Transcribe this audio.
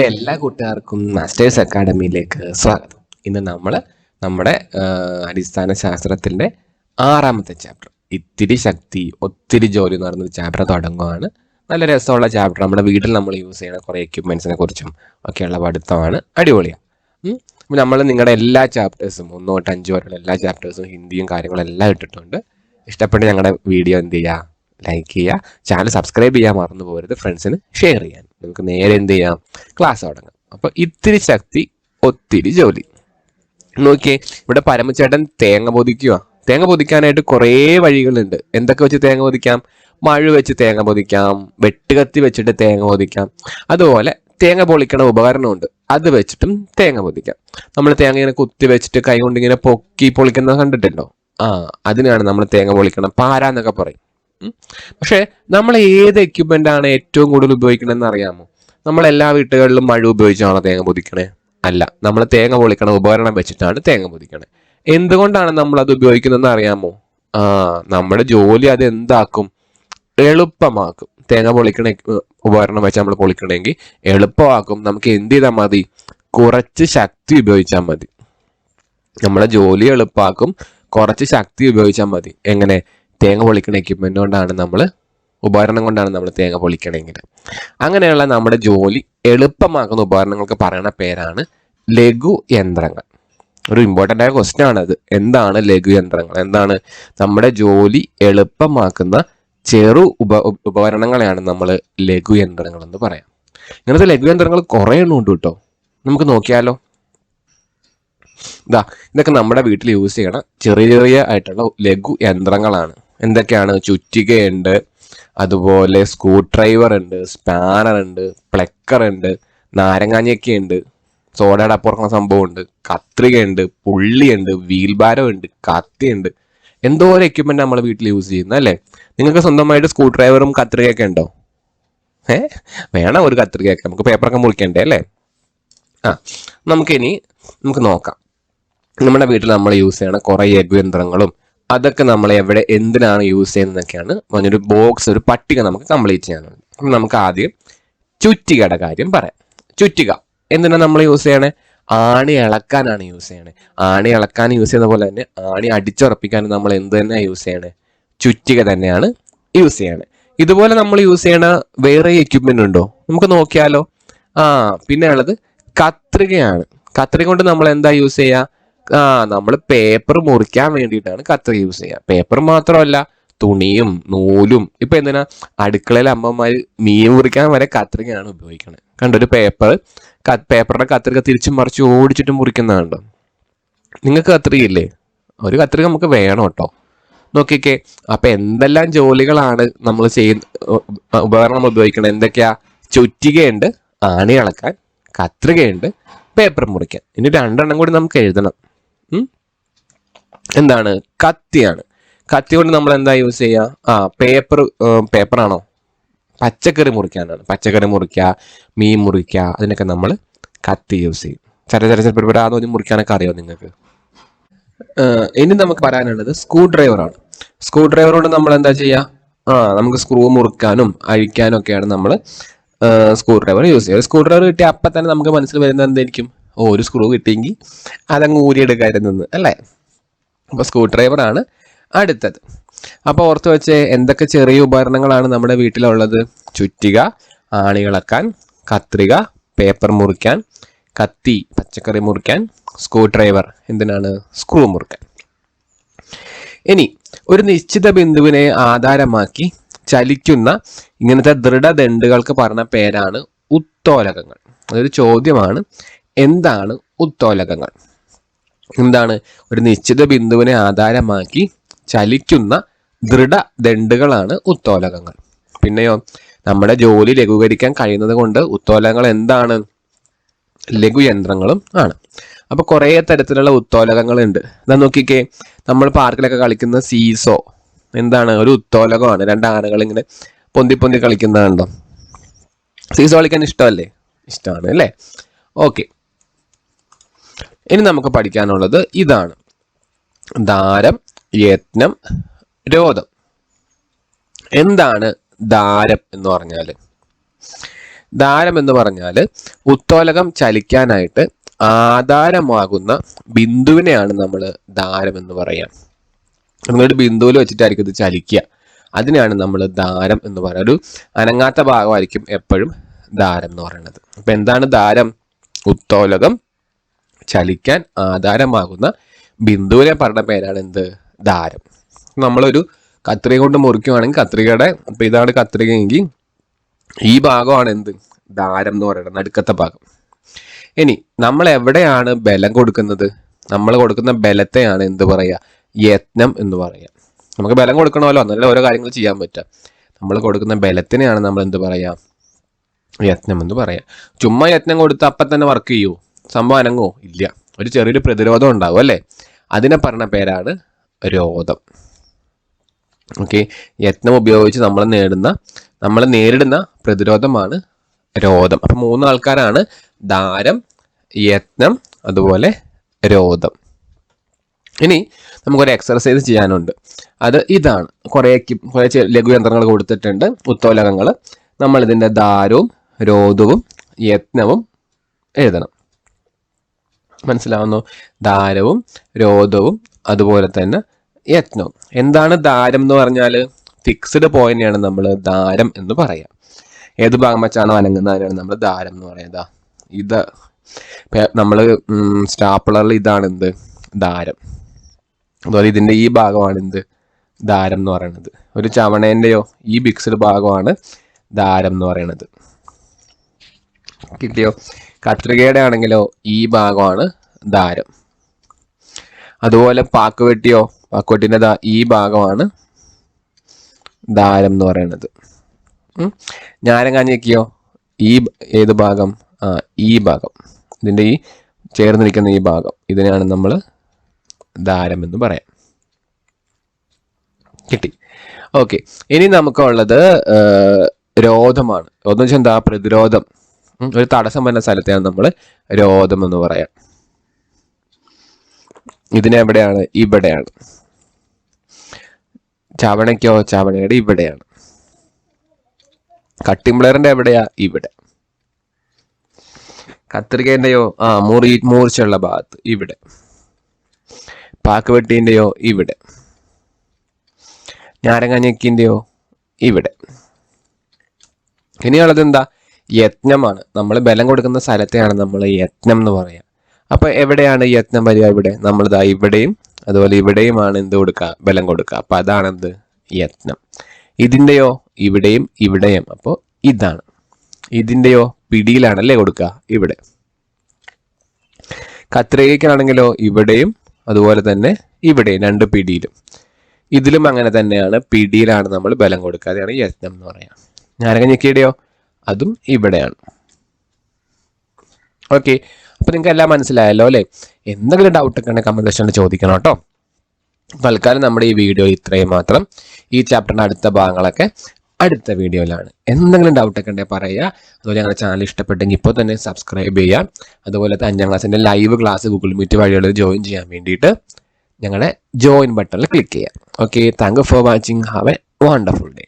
എന്റെ എല്ലാ കൂട്ടുകാർക്കും മാസ്റ്റേഴ്സ് അക്കാഡമിയിലേക്ക് സ്വാഗതം. ഇന്ന് നമ്മൾ നമ്മുടെ അടിസ്ഥാന ശാസ്ത്രത്തിന്റെ ആറാമത്തെ ചാപ്റ്റർ ഇത്തിരി ശക്തി ഒത്തിരി ജോലി എന്ന് പറയുന്ന ചാപ്റ്റർ തുടങ്ങുകയാണ് നല്ല രസമുള്ള ചാപ്റ്റർ നമ്മുടെ വീട്ടിൽ നമ്മൾ യൂസ് ചെയ്യുന്ന കുറേ എക്യുപ്മെൻസിനെ കുറിച്ചും ഒക്കെയുള്ള പഠിത്തമാണ് അടിപൊളിയാണ് നമ്മൾ നിങ്ങളുടെ എല്ലാ ചാപ്റ്റേഴ്സും ഒന്ന് അഞ്ച് വരെയുള്ള എല്ലാ ചാപ്റ്റേഴ്സും ഹിന്ദിയും കാര്യങ്ങളും എല്ലാം ഇട്ടിട്ടുണ്ട്. ഇഷ്ടപ്പെട്ട് ഞങ്ങളുടെ വീഡിയോ എന്ത് ചെയ്യുക ലൈക്ക് ചെയ്യുക. ചാനൽ സബ്സ്ക്രൈബ് ചെയ്യാൻ മറന്നു പോകരുത്. ഫ്രണ്ട്സിന് ഷെയർ ചെയ്യാൻ. നമുക്ക് നേരെ എന്ത് ചെയ്യാം? ക്ലാസ് തുടങ്ങാം. അപ്പോൾ ഇത്തിരി ശക്തി ഒത്തിരി ജോലി. നോക്കിയേ ഇവിടെ പരമചേട്ടൻ തേങ്ങ പൊതിക്കുക തേങ്ങ പൊതിക്കാനായിട്ട് കുറേ വഴികളുണ്ട്. എന്തൊക്കെ വെച്ച് തേങ്ങ പൊതിക്കാം? മഴ വെച്ച് തേങ്ങ പൊതിക്കാം. വെട്ടുകത്തി വെച്ചിട്ട് തേങ്ങ പൊതിക്കാം. അതുപോലെ തേങ്ങ പൊളിക്കണ ഉപകരണമുണ്ട്. അത് വെച്ചിട്ടും തേങ്ങ പൊതിക്കാം. നമ്മൾ തേങ്ങ ഇങ്ങനെ കുത്തി വെച്ചിട്ട് കൈ കൊണ്ട് ഇങ്ങനെ പൊക്കി പൊളിക്കുന്നത് കണ്ടിട്ടുണ്ടോ? ആ അതിനാണ് നമ്മൾ തേങ്ങ പൊളിക്കണം പാരാന്നൊക്കെ പറയും. പക്ഷേ നമ്മൾ ഏത് എക്യുപ്മെന്റ് ആണ് ഏറ്റവും കൂടുതൽ ഉപയോഗിക്കണമെന്ന് അറിയാമോ? നമ്മൾ എല്ലാ വീട്ടുകളിലും മഴ ഉപയോഗിച്ചാണോ തേങ്ങ പൊതിക്കണേ? അല്ല. നമ്മൾ തേങ്ങ പൊളിക്കണ ഉപകരണം വെച്ചിട്ടാണ് തേങ്ങ പൊതിക്കണേ. എന്തുകൊണ്ടാണ് നമ്മൾ അത് ഉപയോഗിക്കുന്നതെന്ന് അറിയാമോ? ആ നമ്മുടെ ജോലി അത് എന്താക്കും? എളുപ്പമാക്കും. തേങ്ങ പൊളിക്കണ ഉപകരണം വെച്ച് നമ്മൾ പൊളിക്കണമെങ്കിൽ എളുപ്പമാക്കും. നമുക്ക് എന്ത് ചെയ്താൽ മതി? കുറച്ച് ശക്തി ഉപയോഗിച്ചാൽ മതി. നമ്മുടെ ജോലി എളുപ്പമാക്കും കുറച്ച് ശക്തി ഉപയോഗിച്ചാൽ മതി. എങ്ങനെ? തേങ്ങ പൊളിക്കണ എക്യുപ്മെന്റ് കൊണ്ടാണ് നമ്മൾ ഉപകരണം കൊണ്ടാണ് നമ്മൾ തേങ്ങ പൊളിക്കണമെങ്കിൽ അങ്ങനെയുള്ള നമ്മുടെ ജോലി എളുപ്പമാക്കുന്ന ഉപകരണങ്ങൾക്ക് പറയുന്ന പേരാണ് ലഘു യന്ത്രങ്ങൾ. ഒരു ഇമ്പോർട്ടന്റ് ആയ ക്വസ്റ്റ്യൻ ആണത്. എന്താണ് ലഘു യന്ത്രങ്ങൾ? എന്താണ് നമ്മുടെ ജോലി എളുപ്പമാക്കുന്ന ചെറു ഉപ ഉപ- ഉപകരണങ്ങളെയാണ് നമ്മൾ ലഘു യന്ത്രങ്ങൾ എന്ന് പറയാം. ഇങ്ങനത്തെ ലഘു യന്ത്രങ്ങൾ കുറേ എണ്ണം ഉണ്ട് കേട്ടോ നമുക്ക് നോക്കിയാലോ. ഇതാ ഇതൊക്കെ നമ്മുടെ വീട്ടിൽ യൂസ് ചെയ്യണ ചെറിയ ചെറിയ ആയിട്ടുള്ള ലഘു യന്ത്രങ്ങളാണ്. എന്തൊക്കെയാണ്? ചുറ്റികയുണ്ട്. അതുപോലെ സ്ക്രൂ ഡ്രൈവർ ഉണ്ട് സ്പാനർ ഉണ്ട് പ്ലക്കർ ഉണ്ട് നാരങ്ങാഞ്ഞൊക്കെ ഉണ്ട് സോഡയുടെ അപ്പുറക്കുന്ന സംഭവമുണ്ട്. കത്രികയുണ്ട് പുള്ളിയുണ്ട് വീൽ ബാരോ ഉണ്ട് കത്തിയുണ്ട്. ഒരു എക്യുപ്മെന്റ് നമ്മൾ വീട്ടിൽ യൂസ് ചെയ്യുന്നത് അല്ലേ? നിങ്ങൾക്ക് സ്വന്തമായിട്ട് സ്ക്രൂ ഡ്രൈവറും കത്രികയൊക്കെ ഉണ്ടോ? ഏ? വേണം ഒരു കത്രികയൊക്കെ. നമുക്ക് പേപ്പറൊക്കെ മുറിക്കണ്ടേ അല്ലേ? ആ നമുക്കിനി നമുക്ക് നോക്കാം. നമ്മുടെ വീട്ടിൽ നമ്മൾ യൂസ് ചെയ്യണ കുറേ യന്ത്രങ്ങളും അതൊക്കെ നമ്മൾ എവിടെ എന്തിനാണ് യൂസ് ചെയ്യുന്നതൊക്കെയാണ് പറഞ്ഞൊരു ബോക്സ് ഒരു പട്ടിക നമുക്ക് കംപ്ലീറ്റ് ചെയ്യാനുണ്ട്. അപ്പം നമുക്ക് ആദ്യം ചുറ്റികയുടെ കാര്യം പറയാം. ചുറ്റിക. എന്തിനാണ് നമ്മൾ യൂസ് ചെയ്യണേ? ആണി ഇളക്കാനാണ് യൂസ് ചെയ്യണേ. ആണി ഇളക്കാൻ യൂസ് ചെയ്യുന്ന പോലെ തന്നെ ആണി അടിച്ചുറപ്പിക്കാൻ നമ്മൾ എന്ത് തന്നെയാണ് യൂസ് ചെയ്യണേ? ചുറ്റിക തന്നെയാണ് യൂസ് ചെയ്യണേ. ഇതുപോലെ നമ്മൾ യൂസ് ചെയ്യണ വേറെ എക്യുപ്മെന്റ് ഉണ്ടോ? നമുക്ക് നോക്കിയാലോ. ആ പിന്നെ ഉള്ളത് കത്രികയാണ്. കത്രിക കൊണ്ട് നമ്മൾ എന്താ യൂസ് ചെയ്യുക ആ നമ്മൾ പേപ്പർ മുറിക്കാൻ വേണ്ടിയിട്ടാണ് കത്രിക യൂസ് ചെയ്യുക. പേപ്പർ മാത്രമല്ല തുണിയും നൂലും ഇപ്പൊ എന്തിനാ? അടുക്കളയിൽ അമ്മമാർ മീൻ മുറിക്കാൻ വരെ കത്രികയാണ് ഉപയോഗിക്കുന്നത് കണ്ടൊരു പേപ്പർ പേപ്പറിന്റെ കത്രിക തിരിച്ചും മറിച്ച് ഓടിച്ചിട്ട് മുറിക്കുന്നതാണ്ടോ നിങ്ങൾക്ക് കത്രികയില്ലേ ഒരു കത്രിക നമുക്ക് വേണം കേട്ടോ. നോക്കിക്കേ അപ്പൊ എന്തെല്ലാം ജോലികളാണ് നമ്മൾ ചെയ്യുന്ന ഉപകരണം നമ്മൾ ഉപയോഗിക്കുന്നത് എന്തൊക്കെയാ? ചുറ്റികയുണ്ട് ആണി അളക്കാൻ കത്രികയുണ്ട് പേപ്പർ മുറിക്കാൻ. ഇനി രണ്ടെണ്ണം കൂടി നമുക്ക് എഴുതണം? എന്താണ്? കത്തിയാണ്. കത്തി കൊണ്ട് നമ്മൾ എന്താ യൂസ് ചെയ്യുക ആ പേപ്പർ പേപ്പറാണോ പച്ചക്കറി മുറിക്കാനാണ്. പച്ചക്കറി മുറിക്കുക മീൻ മുറിക്കുക അതിനൊക്കെ നമ്മൾ കത്തി യൂസ് ചെയ്യും. ചെറിയ ചെറിയ ചെറിയ പെരുപെടാന്ന് മുറിക്കാനൊക്കെ അറിയോ നിങ്ങൾക്ക്? ഇനി നമുക്ക് പറയാനുള്ളത് സ്ക്രൂ ഡ്രൈവറാണ് സ്ക്രൂ ഡ്രൈവർ കൊണ്ട് നമ്മൾ എന്താ ചെയ്യുക ആ നമുക്ക് സ്ക്രൂ മുറിക്കാനും അഴിക്കാനും ഒക്കെയാണ് നമ്മൾ സ്ക്രൂ ഡ്രൈവർ യൂസ് ചെയ്യുക. സ്ക്രൂ ഡ്രൈവർ കിട്ടിയ അപ്പം തന്നെ നമുക്ക് മനസ്സിൽ വരുന്നത് എന്തായിരിക്കും? ഒരു സ്ക്രൂ കിട്ടിയെങ്കിൽ അതങ്ങ് നിന്ന് അല്ലേ? അപ്പോൾ സ്ക്രൂ ഡ്രൈവറാണ് അടുത്തത്. അപ്പോൾ ഓർത്ത് വെച്ച് എന്തൊക്കെ ചെറിയ ഉപകരണങ്ങളാണ് നമ്മുടെ വീട്ടിലുള്ളത്? ചുറ്റിക ആണികളക്കാൻ കത്രിക പേപ്പർ മുറിക്കാൻ കത്തി പച്ചക്കറി മുറിക്കാൻ സ്ക്രൂ ഡ്രൈവർ എന്തിനാണ്? സ്ക്രൂ മുറിക്കാൻ. ഇനി ഒരു നിശ്ചിത ബിന്ദുവിനെ ആധാരമാക്കി ചലിക്കുന്ന ഇങ്ങനത്തെ ദൃഢദണ്ഡുകൾക്ക് പറഞ്ഞ പേരാണ് ഉത്തോലകങ്ങൾ. അതൊരു ചോദ്യമാണ്. എന്താണ് ഉത്തോലകങ്ങൾ? എന്താണ്? ഒരു നിശ്ചിത ബിന്ദുവിനെ ആധാരമാക്കി ചലിക്കുന്ന ദൃഢ ദൃഢദണ്ഡുകളാണ് ഉത്തോലകങ്ങൾ. പിന്നെയോ നമ്മുടെ ജോലി ലഘൂകരിക്കാൻ കഴിയുന്നത് കൊണ്ട് ഉത്തോലകങ്ങൾ എന്താണ്? ലഘുയന്ത്രങ്ങളും ആണ്. അപ്പൊ കുറേ തരത്തിലുള്ള ഉത്തോലകങ്ങളുണ്ട്. എന്നാ നോക്കിക്കേ നമ്മൾ പാർക്കിലൊക്കെ കളിക്കുന്ന സീസോ എന്താണ്? ഒരു ഉത്തോലകമാണ്. രണ്ട് ആനകൾ ഇങ്ങനെ പൊന്തി പൊന്തി കളിക്കുന്നതുണ്ടോ സീസോ കളിക്കാൻ ഇഷ്ടമല്ലേ? ഇഷ്ടമാണ് അല്ലേ? ഓക്കെ. ഇനി നമുക്ക് പഠിക്കാനുള്ളത് ഇതാണ്. ദാരം യത്നം രോധം. എന്താണ് ദാരം എന്ന് പറഞ്ഞാൽ ദാരം എന്ന് പറഞ്ഞാൽ ഉത്തോലകം ചലിക്കാനായിട്ട് ആധാരമാകുന്ന ബിന്ദുവിനെയാണ് നമ്മൾ ദാരം എന്ന് പറയാം. നിങ്ങളുടെ ബിന്ദുവിൽ വെച്ചിട്ടായിരിക്കും ഇത് ചലിക്കുക അതിനെയാണ് നമ്മൾ ദാരം എന്ന് പറയുന്നത് ഒരു അനങ്ങാത്ത ഭാഗമായിരിക്കും എപ്പോഴും ദാരം എന്ന് പറയുന്നത്. അപ്പൊ എന്താണ് ദാരം? ഉത്തോലകം ചലിക്കാൻ ആധാരമാകുന്ന ബിന്ദുവിനെ പറഞ്ഞ പേരാണ് എന്ത് ദാരം നമ്മളൊരു കത്രിക കൊണ്ട് മുറിക്കുവാണെങ്കിൽ കത്രികയുടെ ഇപ്പൊ ഇതാണ് കത്രികയെങ്കിൽ ഈ ഭാഗമാണ് എന്ത് ദാരം എന്ന് പറയുന്നത് നടുക്കത്തെ ഭാഗം. ഇനി നമ്മൾ എവിടെയാണ് ബലം കൊടുക്കുന്നത്? നമ്മൾ കൊടുക്കുന്ന ബലത്തെയാണ് എന്ത് പറയുക? യത്നം എന്ന് പറയുക. നമുക്ക് ബലം കൊടുക്കണമല്ലോ നല്ല ഓരോ കാര്യങ്ങൾ ചെയ്യാൻ പറ്റുക. നമ്മൾ കൊടുക്കുന്ന ബലത്തിനെയാണ് നമ്മൾ എന്ത് പറയുക? യത്നം എന്ന് പറയാം ചുമ്മാ യത്നം കൊടുത്ത് അപ്പം തന്നെ വർക്ക് ചെയ്യൂ? സംഭവം ഇല്ല. ഒരു ചെറിയൊരു പ്രതിരോധം ഉണ്ടാവും അല്ലേ? അതിനെ പറഞ്ഞ പേരാണ് രോധം. ഓക്കെ? യത്നം ഉപയോഗിച്ച് നമ്മൾ നേടുന്ന നമ്മൾ നേരിടുന്ന പ്രതിരോധമാണ് രോധം. അപ്പം മൂന്ന് ആൾക്കാരാണ്. ദാരം യത്നം അതുപോലെ രോധം. ഇനി നമുക്കൊരു എക്സർസൈസ് ചെയ്യാനുണ്ട്. അത് ഇതാണ്. കുറേ കുറേ ലഘുയന്ത്രങ്ങൾ കൊടുത്തിട്ടുണ്ട്. ഉത്തോലകങ്ങൾ. നമ്മളിതിന്റെ ദാരവും രോധവും യത്നവും എഴുതണം. മനസ്സിലാവുന്നു? ദാരവും രോധവും അതുപോലെ തന്നെ യത്നവും. എന്താണ് ദാരം എന്ന് പറഞ്ഞാൽ ഫിക്സ്ഡ് പോയിന്റാണ് നമ്മൾ ദാരം എന്ന് പറയാം. ഏത് ഭാഗം വെച്ചാണോ അനങ്ങുന്നതിനാണ് നമ്മൾ ദാരം എന്ന് പറയുന്നത്. ഇത് നമ്മൾ സ്റ്റാപ്പിളറിൽ ഇതാണ് എന്ത്? ദാരം. അതുപോലെ ഇതിന്റെ ഈ ഭാഗമാണ് എന്ത്? ദാരം എന്ന് പറയുന്നത് ഒരു ചവണേന്റെയോ ഈ ഫിക്സ്ഡ് ഭാഗമാണ് ദാരം എന്ന് പറയുന്നത് കിട്ടിയോ? കത്രികയുടെ ആണെങ്കിലോ ഈ ഭാഗമാണ് ദാരം അതുപോലെ പാക്കുവെട്ടിയോ പാക്കുവെട്ടിന്റെ ദാ ഈ ഭാഗമാണ് ദാരം എന്ന് പറയുന്നത്. ഞാരങ്ങാഞ്ഞിക്കയോ ഈ ഏത് ഭാഗം? ആ ഈ ഭാഗം. ഇതിന്റെ ഈ ചേർന്ന് നിൽക്കുന്ന ഈ ഭാഗം. ഇതിനെയാണ് നമ്മൾ ദാരം എന്ന് പറയാം. കിട്ടി. ഓക്കെ. ഇനി നമുക്കുള്ളത് രോധമാണ്. രോധം വെച്ചാൽ എന്താ? പ്രതിരോധം. ഒരു തടസ്സം വരുന്ന സ്ഥലത്തെയാണ് നമ്മൾ രോധം എന്ന് പറയാം. ഇതിനെവിടെയാണ്? ഇവിടെയാണ്. ചവണയ്ക്കോ ചവണയുടെ ഇവിടെയാണ്. കട്ടിംബ്ലറിന്റെ എവിടെയാ? ഇവിടെ. കത്രികേന്റെയോ? ആ മുറി മൂർച്ചയുള്ള ഭാഗത്ത് ഇവിടെ. പാക്കുവെട്ടിന്റെയോ? ഇവിടെ. ഞാരങ്ങാഞ്ഞക്കിന്റെയോ? ഇവിടെ. ഇനിയുള്ളത് എന്താ? യത്നമാണ്. നമ്മൾ ബലം കൊടുക്കുന്ന സ്ഥലത്തെയാണ് നമ്മൾ യത്നം എന്ന് പറയുക അപ്പൊ എവിടെയാണ് യത്നം വരിക ഇവിടെ? നമ്മളിതാ ഇവിടെയും അതുപോലെ ഇവിടെയുമാണ് എന്ത് കൊടുക്കുക? ബലം കൊടുക്കുക. അപ്പൊ അതാണ് എന്ത് യത്നം. ഇതിന്റെയോ ഇവിടെയും ഇവിടെയും. അപ്പോൾ ഇതാണ്. ഇതിന്റെയോ പിടിയിലാണ് അല്ലേ കൊടുക്കുക? ഇവിടെ. കത്രികയ്ക്കാണെങ്കിലോ ഇവിടെയും അതുപോലെ തന്നെ ഇവിടെയും രണ്ട് പിടിയിലും. ഇതിലും അങ്ങനെ തന്നെയാണ്. പിടിയിലാണ് നമ്മൾ ബലം കൊടുക്കുക. അതാണ് യത്നം എന്ന് പറയാം. ഞാരകഞ്ഞിക്കയുടെയോ അതും ഇവിടെയാണ്. ഓക്കെ അപ്പൊ നിങ്ങൾക്ക് എല്ലാം മനസ്സിലായല്ലോ അല്ലേ? എന്തെങ്കിലും ഡൗട്ട് ഒക്കെ ഉണ്ടെങ്കിൽ കമന്റ് സെക്ഷനിൽ ചോദിക്കണം കേട്ടോ. തൽക്കാലം നമ്മുടെ ഈ വീഡിയോ ഇത്രയും മാത്രം. ഈ ചാപ്റ്ററിന്റെ അടുത്ത ഭാഗങ്ങളൊക്കെ അടുത്ത വീഡിയോയിലാണ് എന്തെങ്കിലും ഡൗട്ട് ഒക്കെ ഉണ്ടെങ്കിൽ പറയുക. അതുപോലെ ഞങ്ങളുടെ ചാനൽ ഇഷ്ടപ്പെട്ടെങ്കിൽ ഇപ്പോൾ തന്നെ സബ്സ്ക്രൈബ് ചെയ്യുക. അതുപോലെ തന്നെ അഞ്ചാം ക്ലാസ്സിന്റെ ലൈവ് ക്ലാസ് ഗൂഗിൾ മീറ്റ് വഴികളിൽ ജോയിൻ ചെയ്യാൻ വേണ്ടിയിട്ട് ഞങ്ങളുടെ ജോയിൻ ബട്ടണിൽ ക്ലിക്ക് ചെയ്യുക. Okay thank for watching have a wonderful day